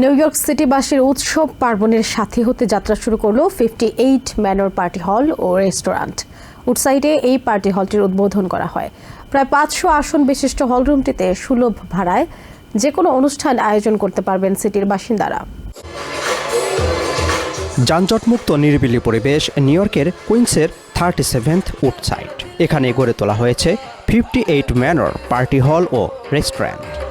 New York সিটিবাসীর উৎসব পার্বণের সাথে হতে যাত্রা শুরু করল ফিফটি এইট ম্যানর পার্টি হল ও রেস্টুরেন্ট উডসাইডে এই পার্টি হলটির উদ্বোধন করা হয়। প্রায় পাঁচশো আসন বিশিষ্ট হলরুমটিতে সুলভ ভাড়ায় যে কোনো অনুষ্ঠান আয়োজন করতে পারবেন সিটির বাসিন্দারা। যানজটমুক্ত নিরিবিলি পরিবেশ নিউ ইয়র্কের কুইন্সের থার্টি সেভেন্থ উডসাইড এখানে গড়ে তোলা হয়েছে ফিফটি এইট ম্যানর পার্টি হল ও রেস্টুরেন্ট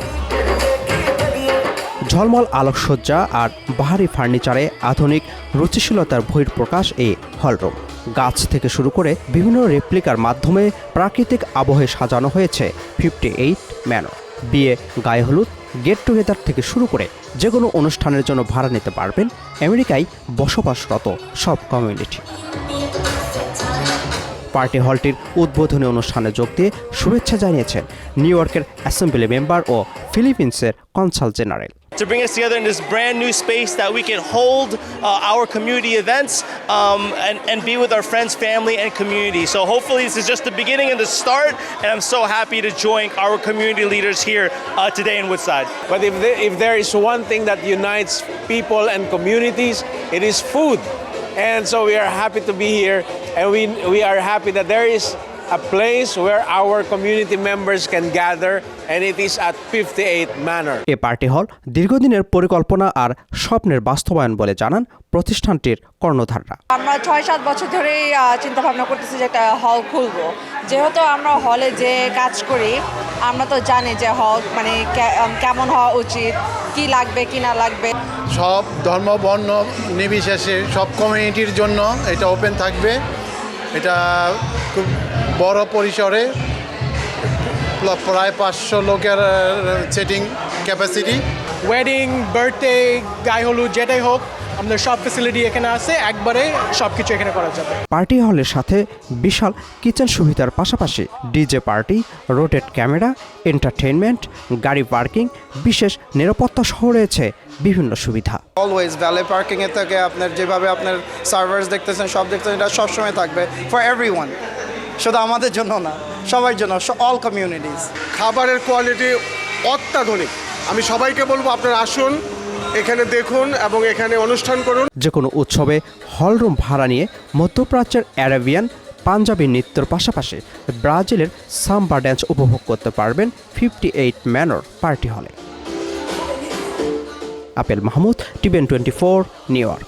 ঝলমল আলোকসজ্জা আর বাহারি ফার্নিচারে আধুনিক রুচিশীলতার বহিঃপ্রকাশ এই হলরুম। গাছ থেকে শুরু করে বিভিন্ন রেপ্লিকার মাধ্যমে প্রাকৃতিক আবহে সাজানো হয়েছে ফিফটি এইট ম্যানর বিয়ে গায়ে হলুদ, গেট টুগেদার থেকে শুরু করে যে কোনো অনুষ্ঠানের জন্য ভাড়া নিতে পারবেন আমেরিকায় বসবাসরত সব কমিউনিটি। পার্টি হলটির উদ্বোধনী অনুষ্ঠানে যোগ দিয়ে শুভেচ্ছা জানিয়েছেন নিউ ইয়র্কের অ্যাসেম্বলি মেম্বার ও ফিলিপিন্সের consul general. To bring us together in this brand new space that we can hold uh, our community events um, and, and be with our friends, family, and community. So hopefully this is just the beginning and the start, and I'm so happy to join our community leaders here uh, today in Woodside. But if there, if there is one thing that unites people and communities, it is food. And so we are happy to be here, and we, we are happy that there is a place where our community members can gather, and it is at 58 Manor. এ party hall দীর্ঘদিনের পরিকল্পনা আর স্বপ্নের বাস্তবায়ন বলে জানান প্রতিষ্ঠানটির কর্ণধাররা। আমরা ছয় সাত বছর ধরেই চিন্তা ভাবনা করতেছি যে একটা হল খুলবো। যেহেতু আমরা হলে যে কাজ করি আমরা তো জানি যে হল মানে কেমন হওয়া উচিত কি লাগবে কি না লাগবে। সব ধর্ম বর্ণ নির্বিশেষে সব কমিউনিটির জন্য এটা ওপেন থাকবে। এটা খুব বড় পরিসরে প্রায় পাঁচশো লোকের সেটিং ক্যাপাসিটি ওয়েডিং বার্থডে গায়ে হলুদ যেটাই হোক আমাদের সব ফেসিলিটি এখানে আছে একবারে সব কিছু এখানে করা যাবে। পার্টি হলের সাথে বিশাল কিচেন সুবিধার পাশাপাশি DJ party rotate camera entertainment গাড়ি পার্কিং বিশেষ নিরাপত্তা সহ রয়েছে বিভিন্ন সুবিধা। অলওয়েজ ভ্যালে পার্কিং এর থেকে আপনার যেভাবে আপনার সার্ভার্স দেখতেছেন সব দেখতেছেন এটা সবসময় থাকবে ফর এভরি ওয়ান শুধু আমাদের জন্য না সবার জন্য অল কমিউনিটিস খাবারের কোয়ালিটি অত্যাধুনিক। আমি সবাইকে বলব আপনারা আসুন এখানে দেখুন এবং এখানে অনুষ্ঠান করুন। যে কোনো উৎসবে হলরুম ভাড়া নিয়ে মধ্যপ্রাচ্যের অ্যারাবিয়ান পাঞ্জাবি নৃত্যর পাশাপাশি ব্রাজিলের সাম্বা ড্যান্স উপভোগ করতে পারবেন ফিফটি এইট ম্যানর পার্টি হলে। Apel Mahmud টিভেন twenty four New York